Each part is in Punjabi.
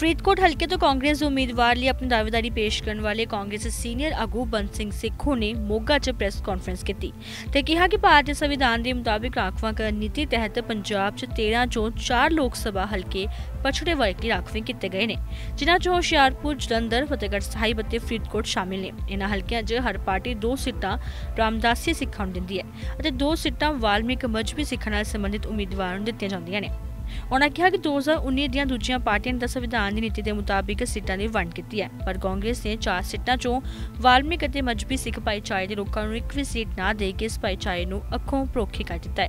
ਫਰੀਦਕੋਟ ਹਲਕੇ ਤੋਂ ਕਾਂਗਰਸ ਦੇ ਉਮੀਦਵਾਰ ਲਈ ਆਪਣੀ ਦਾਅਵੇਦਾਰੀ ਪੇਸ਼ ਕਰਨ ਵਾਲੇ ਕਾਂਗਰਸ ਸੀਨੀਅਰ ਆਗੂ ਬੰਦ ਸਿੰਘ ਸਿੱਖੋ ਨੇ ਮੋਗਾ 'ਚ ਪ੍ਰੈਸ ਕਾਨਫਰੰਸ ਕੀਤੀ ਤੇ ਕਿਹਾ ਕਿ ਭਾਰਤੀ ਸੰਵਿਧਾਨ ਦੇ ਮੁਤਾਬਿਕ ਰਾਖਵਾਂਕਰਨ ਨੀਤੀ ਤਹਿਤ ਪੰਜਾਬ 'ਚ 13 ਚੋਂ 4 ਲੋਕ ਸਭਾ ਹਲਕੇ ਪਛੜੇ ਵਰਗ ਲਈ ਰਾਖਵੇਂ ਕੀਤੇ ਗਏ ਨੇ, ਜਿਨ੍ਹਾਂ 'ਚੋਂ ਹੁਸ਼ਿਆਰਪੁਰ, ਜਲੰਧਰ, ਫਤਿਹਗੜ੍ਹ ਸਾਹਿਬ ਅਤੇ ਫਰੀਦਕੋਟ ਸ਼ਾਮਿਲ ਨੇ। ਇਹਨਾਂ ਹਲਕਿਆਂ 'ਚ ਹਰ ਪਾਰਟੀ ਦੋ ਸੀਟਾਂ ਰਾਮਦਾਸੀ ਸਿੱਖਾਂ ਨੂੰ ਦਿੰਦੀ ਹੈ ਅਤੇ ਦੋ ਸੀਟਾਂ ਵਾਲਮੀਕ ਮਜਬੀ ਸਿੱਖਾਂ ਨਾਲ ਸੰਬੰਧਿਤ ਉਮੀਦਵਾਰਾਂ ਨੂੰ ਦਿੱਤੀਆਂ ਜਾਂਦੀਆਂ ਨੇ। ਉਹਨਾਂ ਕਿਹਾ ਕਿ 2019 ਦੀਆਂ ਦੂਜੀਆਂ ਪਾਰਟੀਆਂ ਨੇ ਸੰਵਿਧਾਨ ਦੀ ਨੀਤੀ ਦੇ ਮੁਤਾਬਿਕ ਸੀਟਾਂ ਦੀ ਵੰਡ ਕੀਤੀ ਹੈ, ਪਰ ਕਾਂਗਰਸ ਨੇ ਚਾਰ ਸੀਟਾਂ ਚੋਂ ਵਾਲਮੀਕ ਅਤੇ ਮਜਬੀ ਸਿੱਖ ਭਾਈਚਾਰੇ ਦੇ ਲੋਕਾਂ ਨੂੰ ਇੱਕ ਵੀ ਸੀਟ ਨਾ ਦੇ ਕੇ ਇਸ ਭਾਈਚਾਰੇ ਨੂੰ ਅੱਖੋਂ ਪਰੋਖੀ ਕਰ ਦਿੱਤਾ ਹੈ।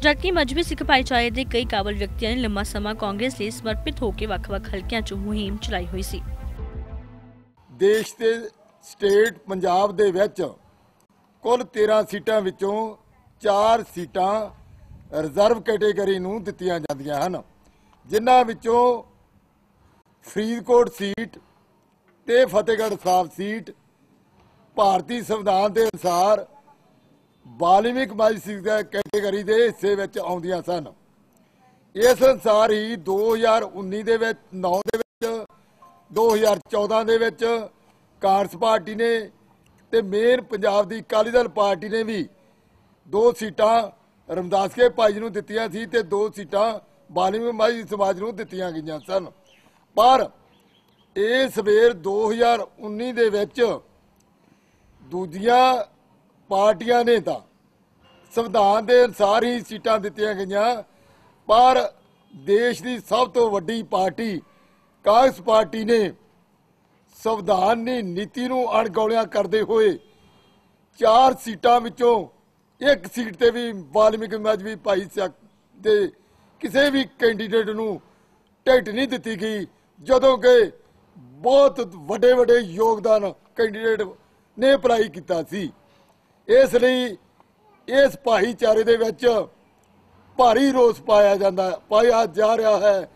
ਜਦਕਿ ਮਜਬੀ ਸਿੱਖ ਭਾਈਚਾਰੇ ਦੇ ਕਈ ਕਾਬਲ ਵਿਅਕਤੀਆਂ ਨੇ ਲੰਮਾ ਸਮਾਂ ਕਾਂਗਰਸ ਲਈ ਸਮਰਪਿਤ ਹੋ ਕੇ ਵੱਖ-ਵੱਖ ਹਲਕਿਆਂ 'ਚ ਮੁਹਿੰਮ ਚਲਾਈ ਹੋਈ ਸੀ। ਦੇਸ਼ ਦੇ ਸਟੇਟ ਪੰਜਾਬ ਦੇ ਵਿੱਚ ਕੁੱਲ 13 ਸੀਟਾਂ ਵਿੱਚੋਂ 4 ਸੀਟਾਂ ਰਿਜ਼ਰਵ ਕੈਟੇਗਰੀ ਨੂੰ ਦਿੱਤੀਆਂ ਜਾਂਦੀਆਂ ਹਨ, ਜਿਨ੍ਹਾਂ ਵਿੱਚੋਂ ਫਰੀਦਕੋਟ ਸੀਟ ਤੇ ਫਤਿਹਗੜ੍ਹ ਸਾਹਿਬ ਸੀਟ, ਭਾਰਤੀ ਸੰਵਿਧਾਨ ਦੇ ਅਨੁਸਾਰ ਬਾਲਿਮਿਕ ਮਾਜਿਸਟ੍ਰੇਟ ਦੇ ਕੈਟੇਗਰੀ ਦੇ ਹਿੱਸੇ ਵਿੱਚ ਆਉਂਦੀਆਂ ਸਨ। ਇਸ ਅਨੁਸਾਰ ਹੀ 2019 ਦੇ ਵਿੱਚ 9 ਦੇ ਵਿੱਚ 2014 ਦੇ ਵਿੱਚ ਕਾਂਗਰਸ ਪਾਰਟੀ ਨੇ ਤੇ ਮੇਨ ਪੰਜਾਬ ਦੀ ਅਕਾਲੀ ਦਲ ਪਾਰਟੀ ਨੇ ਵੀ ਦੋ ਸੀਟਾਂ ਰਮਦਾਸ ਕੇ ਭਾਈ ਨੂੰ ਦਿੱਤੀਆਂ ਸੀ ਤੇ ਦੋ ਸੀਟਾਂ ਬਾਲਿਮੀ ਮਾਈ ਸਮਾਜ ਨੂੰ ਦਿੱਤੀਆਂ ਗਈਆਂ ਸਨ। ਪਰ ਇਸ ਵੇਰ 2019 ਦੇ ਵਿੱਚ ਦੂਜੀਆਂ ਪਾਰਟੀਆਂ ਨੇ ਤਾਂ ਸੰਵਿਧਾਨ ਦੇ ਅਨੁਸਾਰ ਹੀ ਸੀਟਾਂ ਦਿੱਤੀਆਂ ਗਈਆਂ। ਪਰ ਦੇਸ਼ ਦੀ ਸਭ ਤੋਂ ਵੱਡੀ ਪਾਰਟੀ ਕਾਂਗਰਸ ਪਾਰਟੀ ਨੇ ਸੰਵਿਧਾਨ ਦੀ ਨੀਤੀ ਨੂੰ ਅਣਗੌਲਿਆ ਕਰਦੇ ਹੋਏ ਚਾਰ ਸੀਟਾਂ ਵਿੱਚੋਂ ਇੱਕ ਸੀਟ ਤੇ ਵੀ ਵਾਲਮੀਕ ਮਜਬੀ ਭਾਈ ਸਿੱਖ ਦੇ ਕਿਸੇ ਵੀ ਕੈਂਡੀਡੇਟ ਨੂੰ ਟਿਕਟ ਨਹੀਂ ਦਿੱਤੀ ਗਈ, ਜਦੋਂ ਕਿ ਬਹੁਤ ਵੱਡੇ ਵੱਡੇ ਯੋਗਦਾਨ ਕੈਂਡੀਡੇਟ ਨੇ ਅਪਲਾਈ ਕੀਤਾ ਸੀ। ਇਸ ਲਈ ਇਸ ਭਾਈਚਾਰੇ ਦੇ ਵਿੱਚ ਭਾਰੀ ਰੋਸ ਪਾਇਆ ਜਾਂਦਾ, ਪਾਇਆ ਜਾ ਰਿਹਾ ਹੈ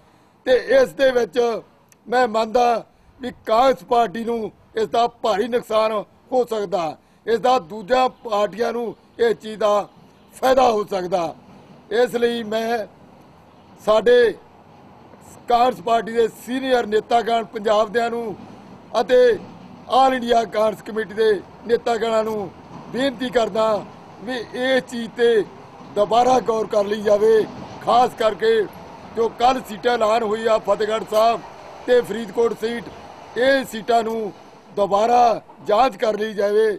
ਤੇ ਇਸ ਦੇ ਵਿੱਚ ਮੈਂ ਮੰਨਦਾ ਵੀ ਕਾਂਗਰਸ ਪਾਰਟੀ ਨੂੰ ਇਸ ਦਾ ਭਾਰੀ ਨੁਕਸਾਨ ਹੋ ਸਕਦਾ। ਇਸ ਦਾ ਦੂਜਾ ਪਾਰਟੀਆਂ ਨੂੰ ਇਹ ਚੀਜ਼ ਦਾ ਫਾਇਦਾ ਹੋ ਸਕਦਾ। ਇਸ ਲਈ ਮੈਂ ਸਾਡੇ ਕਾਂਗਰਸ ਪਾਰਟੀ ਦੇ ਸੀਨੀਅਰ ਨੇਤਾਗਣ ਪੰਜਾਬ ਦਿਆਂ ਨੂੰ ਅਤੇ ਆਲ ਇੰਡੀਆ ਕਾਂਗਰਸ ਕਮੇਟੀ ਦੇ ਨੇਤਾਗਣਾਂ ਨੂੰ ਬੇਨਤੀ ਕਰਦਾ ਵੀ ਇਹ ਚੀਜ਼ ਤੇ ਦੁਬਾਰਾ ਗੌਰ ਕਰ ਲਈ ਜਾਵੇ। ਖਾਸ ਕਰਕੇ ਜੋ ਕੱਲ ਸੀਟਾਂ ਐਲਾਨ ਹੋਈ ਆ ਫਤਿਹਗੜ੍ਹ ਸਾਹਿਬ ਤੇ ਫਰੀਦਕੋਟ ਸੀਟ, ਇਹ ਸੀਟਾਂ ਨੂੰ ਦੁਬਾਰਾ ਜਾਂਚ ਕਰ ਲਈ ਜਾਵੇ।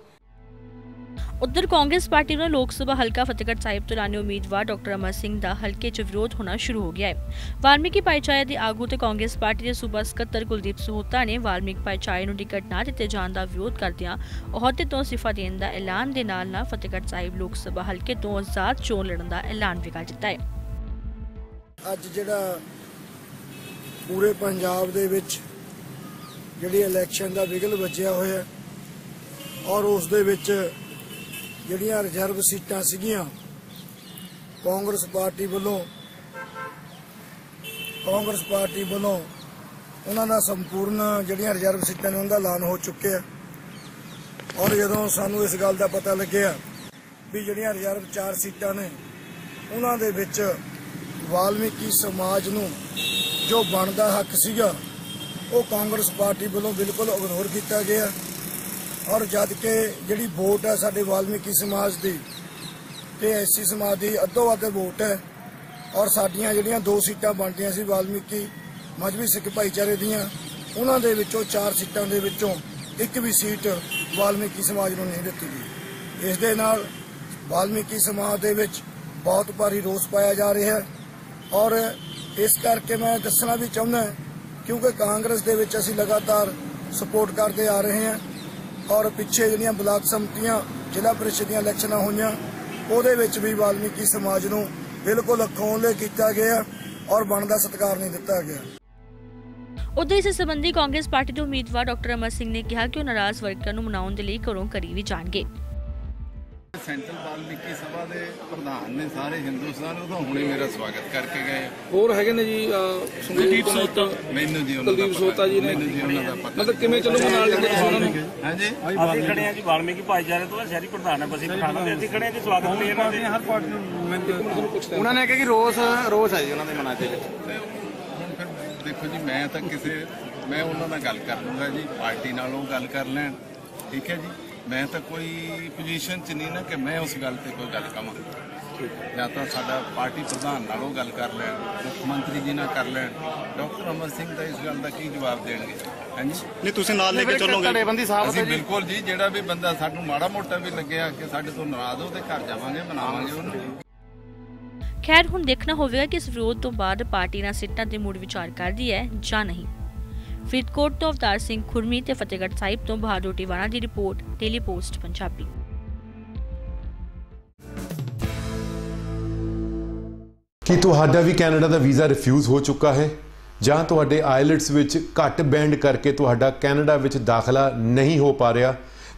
ਉਧਰ ਕਾਂਗਰਸ ਪਾਰਟੀ ਵੱਲੋਂ ਲੋਕ ਸਭਾ ਹਲਕਾ ਫਤਿਹਗੜ੍ਹ ਸਾਹਿਬ ਤੋਂ ਐਲਾਨੇ ਉਮੀਦਵਾਰ ਡਾਕਟਰ ਅਮਰ ਸਿੰਘ ਦਾ ਹਲਕੇ 'ਚ ਵਿਰੋਧ ਹੋਣਾ ਸ਼ੁਰੂ ਹੋ ਗਿਆ ਹੈ। ਵਾਲਮੀਕੀ ਭਾਈਚਾਰੇ ਦੇ ਆਗੂ ਤੇ ਕਾਂਗਰਸ ਪਾਰਟੀ ਦੇ ਸੂਬਾ ਸਕੱਤਰ ਕੁਲਦੀਪ ਸੋਹਤਾ ਨੇ ਵਾਲਮੀਕ ਭਾਈਚਾਰੇ ਨੂੰ ਟਿਕਟ ਨਾ ਦਿੱਤੇ ਜਾਣ ਦਾ ਵਿਰੋਧ ਕਰਦਿਆਂ ਅਹੁਦੇ ਤੋਂ ਅਸਤੀਫਾ ਦੇਣ ਦਾ ਐਲਾਨ ਦੇ ਨਾਲ ਨਾਲ ਫਤਿਹਗੜ੍ਹ ਸਾਹਿਬ ਲੋਕ ਸਭਾ ਹਲਕੇ ਤੋਂ ਆਜ਼ਾਦ ਚੋਣ ਲੜਨ ਦਾ ਐਲਾਨ ਵੀ ਕਰ ਦਿੱਤਾ ਹੈ। ਅੱਜ ਜਿਹੜਾ ਪੂਰੇ ਪੰਜਾਬ ਦੇ ਵਿੱਚ ਜਿਹੜੀ ਇਲੈਕਸ਼ਨ ਦਾ ਵਿਗਲ ਵੱਜਿਆ ਹੋਇਆ ਔਰ ਉਸ ਦੇ ਵਿੱਚ ਜਿਹੜੀਆਂ ਰਿਜ਼ਰਵ ਸੀਟਾਂ ਸੀਗੀਆਂ, ਕਾਂਗਰਸ ਪਾਰਟੀ ਵੱਲੋਂ, ਕਾਂਗਰਸ ਪਾਰਟੀ ਵੱਲੋਂ ਉਹਨਾਂ ਦਾ ਸੰਪੂਰਨ ਜਿਹੜੀਆਂ ਰਿਜ਼ਰਵ ਸੀਟਾਂ ਨੇ ਉਹਨਾਂ ਦਾ ਐਲਾਨ ਹੋ ਚੁੱਕਿਆ। ਔਰ ਜਦੋਂ ਸਾਨੂੰ ਇਸ ਗੱਲ ਦਾ ਪਤਾ ਲੱਗਿਆ ਵੀ ਜਿਹੜੀਆਂ ਰਿਜ਼ਰਵ ਚਾਰ ਸੀਟਾਂ ਨੇ, ਉਹਨਾਂ ਦੇ ਵਿੱਚ ਵਾਲਮੀਕੀ ਸਮਾਜ ਨੂੰ ਜੋ ਬਣਦਾ ਹੱਕ ਸੀਗਾ, ਉਹ ਕਾਂਗਰਸ ਪਾਰਟੀ ਵੱਲੋਂ ਬਿਲਕੁਲ ਇਗਨੋਰ ਕੀਤਾ ਗਿਆ। ਔਰ ਜਦ ਕਿ ਜਿਹੜੀ ਵੋਟ ਹੈ ਸਾਡੇ ਵਾਲਮੀਕੀ ਸਮਾਜ ਦੀ ਤੇ ਐਸਸੀ ਸਮਾਜ ਦੀ ਅੱਧੋ ਅੱਧ ਵੋਟ ਹੈ ਔਰ ਸਾਡੀਆਂ ਜਿਹੜੀਆਂ ਦੋ ਸੀਟਾਂ ਬਣਦੀਆਂ ਸੀ ਵਾਲਮੀਕੀ ਮਜਬੀ ਸਿੱਖ ਭਾਈਚਾਰੇ ਦੀਆਂ, ਉਹਨਾਂ ਦੇ ਵਿੱਚੋਂ ਚਾਰ ਸੀਟਾਂ ਦੇ ਵਿੱਚੋਂ ਇੱਕ ਵੀ ਸੀਟ ਵਾਲਮੀਕੀ ਸਮਾਜ ਨੂੰ ਨਹੀਂ ਦਿੱਤੀ ਗਈ। ਇਸ ਦੇ ਨਾਲ ਵਾਲਮੀਕੀ ਸਮਾਜ ਦੇ ਵਿੱਚ ਬਹੁਤ ਭਾਰੀ ਰੋਸ ਪਾਇਆ ਜਾ ਰਿਹਾ ਹੈ ਔਰ ਇਸ ਕਰਕੇ ਮੈਂ ਦੱਸਣਾ ਵੀ ਚਾਹੁੰਦਾ ਕਿਉਂਕਿ ਕਾਂਗਰਸ ਦੇ ਵਿੱਚ ਅਸੀਂ ਲਗਾਤਾਰ ਸਪੋਰਟ ਕਰਦੇ ਆ ਰਹੇ ਹਾਂ। ਔਰ ਪਿੱਛੇ ਜਿਹੜੀਆਂ ਬਲਾਕ ਸੰਮਤੀਆਂ, ਜ਼ਿਲ੍ਹਾ ਪ੍ਰੀਸ਼ਦ ਦੀਆਂ ਇਲੈਕਸ਼ਨਾਂ ਹੋਈਆਂ, ਉਹਦੇ ਵਿੱਚ ਵੀ ਵਾਲਮੀਕੀ ਸਮਾਜ ਨੂੰ ਬਿਲਕੁਲ ਅਖੌਲੇ ਕੀਤਾ ਗਿਆ ਔਰ ਬਣਦਾ ਸਤਿਕਾਰ ਨਹੀਂ ਦਿੱਤਾ ਗਿਆ। ਉਧਰ ਇਸ ਸੰਬੰਧੀ ਕਾਂਗਰਸ ਪਾਰਟੀ ਦੇ ਉਮੀਦਵਾਰ ਡਾਕਟਰ ਅਮਰ ਸਿੰਘ ਨੇ ਕਿਹਾ ਕਿ ਉਹ ਨਾਰਾਜ਼ ਵਰਕਰਾਂ ਨੂੰ ਮਨਾਉਣ ਦੇ ਲਈ ਘਰੋਂ ਕਰੀ ਵੀ ਜਾਣਗੇ। ਸੈਂਟਰਲ ਵਾਲਮੀਕੀ ਸਭਾ ਦੇ ਪ੍ਰਧਾਨ ਨੇ ਸਾਰੇ ਹਿੰਦੁਸਤਾਨ ਉਹ ਤਾਂ ਹੁਣੇ ਮੇਰਾ ਸਵਾਗਤ ਕਰਕੇ ਗਏ। ਹੋਰ ਹੈਗੇ ਨੇ ਜੀ ਅਹ, ਸੰਦੀਪ ਸੋਤਾ ਮੈਨੂੰ ਜੀ ਉਹਨਾਂ ਦਾ ਕੁਲਦੀਪ ਪਤਾ। ਸੋਤਾ ਜੀ ਨੇ। ਮੈਨੂੰ ਜੀ ਉਹਨਾਂ ਦਾ ਪਤਾ। ਮਤਲਬ ਕਿਵੇਂ ਚੱਲੂਗਾ ਨਾਲ ਲੈ ਕੇ ਤੁਸੀਂ ਉਹਨਾਂ ਨੂੰ? ਹਾਂਜੀ? ਅਸੀਂ ਖੜੇ ਆ ਜੀ ਵਾਲਮੀਕੀ ਭਾਈਚਾਰੇ ਤੋਂ ਸ਼ਹਿਰੀ ਪ੍ਰਧਾਨ ਹੈ ਬਸੀ ਪਠਾਣਾ ਦੇ। ਅਸੀਂ ਖੜੇ ਆ ਜੀ ਸਵਾਗਤ ਲਈ ਇਹਨਾਂ ਦੇ। ਹਰ ਪਾਰਟੀ ਤੁਹਾਨੂੰ ਪੁੱਛਦਾ ਉਹਨਾਂ ਨੇ ਕਿਹਾ ਕਿ ਰੋਸ ਰੋਸ ਹੈ ਜੀ ਉਹਨਾਂ ਦੇ ਮਨਾਂ ਦੇ ਵਿੱਚ। ਤੇ ਹੁਣ ਫਿਰ ਦੇਖੋ ਜੀ ਮੈਂ ਤਾਂ ਕਿਸੇ ਮੈਂ ਉਹਨਾਂ ਨਾਲ ਗੱਲ ਕਰ ਲੂੰਗਾ ਜੀ ਪਾਰਟੀ ਨਾਲ ਉਹ ਗੱਲ ਕਰ ਲੈਣ। ਠੀਕ ਹੈ ਜੀ? ਮੈਂ ਤਾਂ ਕੋਈ ਪੋਜੀਸ਼ਨ 'ਚ ਨਹੀਂ ਨਾ ਕਿ ਮੈਂ ਉਸ ਗੱਲ ਤੇ ਕੋਈ ਗੱਲ ਕਵਾਂ। ਜਾਂ ਤਾਂ ਸਾਡਾ ਪਾਰਟੀ ਪ੍ਰਧਾਨ ਨਾਲ ਉਹ ਗੱਲ ਕਰ ਲੈਣ ਮੁੱਖ ਮੰਤਰੀ ਜੀ ਨਾਲ ਕਰ ਲੈਣ। ਡਾਕਟਰ ਅਮਰ ਸਿੰਘ ਦਾ ਇਸ ਗੱਲ ਦਾ ਕੀ ਜਵਾਬ ਦੇਣਗੇ? ਹਾਂਜੀ? ਨਹੀਂ ਤੁਸੀਂ ਨਾਲ ਲੈ ਕੇ ਚੱਲੋਗੇ। ਅਸੀਂ ਬਿਲਕੁਲ ਜੀ ਜਿਹੜਾ ਵੀ ਬੰਦਾ ਸਾਨੂੰ ਮਾੜਾ ਮੋਟਾ ਵੀ ਲੱਗਿਆ ਕਿ ਸਾਡੇ ਤੋਂ ਨਾਰਾਜ਼ ਹੋ ਤੇ ਘਰ ਜਾਵਾਂਗੇ ਮਨਾਵਾਂਗੇ ਉਹਨੂੰ। ਖੈਰ ਹੁਣ ਦੇਖਣਾ ਹੋਵੇਗਾ ਕਿ ਇਸ ਵਿਰੋਧ ਤੋਂ ਬਾਅਦ ਪਾਰਟੀ ਨਾਲ ਸਿੱਟਾਂ ਤੇ ਮੁੜ ਵਿਚਾਰ ਕਰਦੀ ਹੈ ਜਾਂ ਨਹੀਂ। ਫਰੀਦਕੋਟ ਤੋਂ ਅਵਤਾਰ ਸਿੰਘ ਖੁਰਮੀ ਤੇ ਫਤਿਹਗੜ੍ਹ ਸਾਹਿਬ ਤੋਂ ਬਹਾਦਰ ਟਿਵਾਣਾ ਦੀ ਰਿਪੋਰਟ ਡੇਲੀ ਪੋਸਟ ਪੰਜਾਬੀ। ਕੀ ਤੁਹਾਡਾ ਵੀ ਕੈਨੇਡਾ ਦਾ ਵੀਜ਼ਾ ਰਿਫਿਊਜ਼ ਹੋ ਚੁੱਕਾ ਹੈ? ਜਾਂ ਤੁਹਾਡੇ ਆਇਲਟਸ ਵਿੱਚ ਘੱਟ ਬੈਂਡ ਕਰਕੇ ਤੁਹਾਡਾ ਕੈਨੇਡਾ ਵਿੱਚ ਦਾਖਲਾ ਨਹੀਂ ਹੋ ਪਾ ਰਿਹਾ?